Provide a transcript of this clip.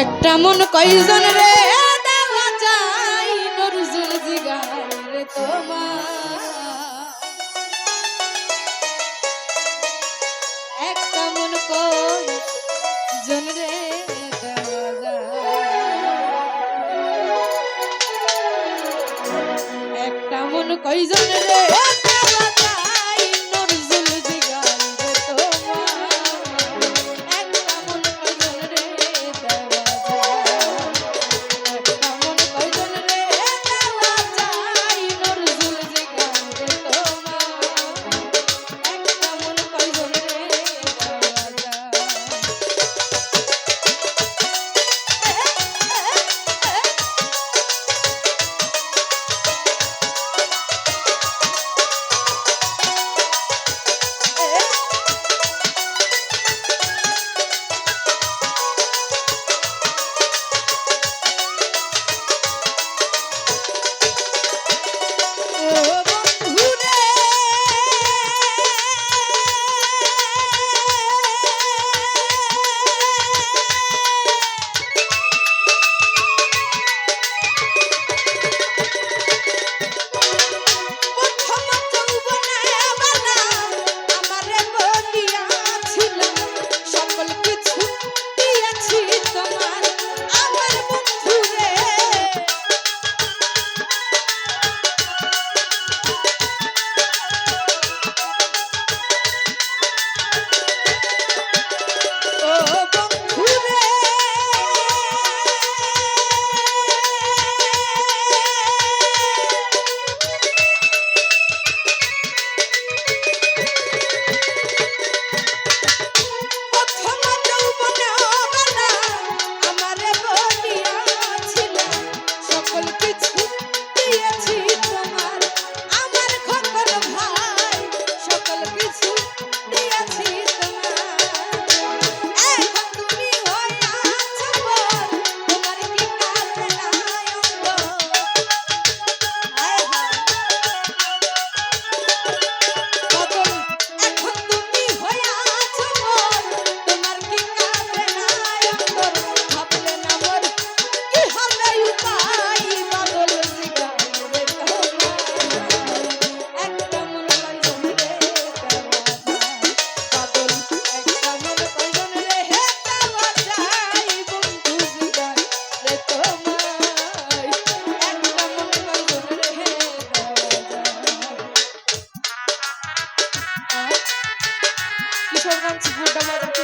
একটা মন কয়জন রে? দেওয়া যায় নরজুল জিগার রে তোমার। একটা মন কয়জন রে? একটা মন কয়জন রে? কিছু কিশোরগঞ্জ ঘাটামারা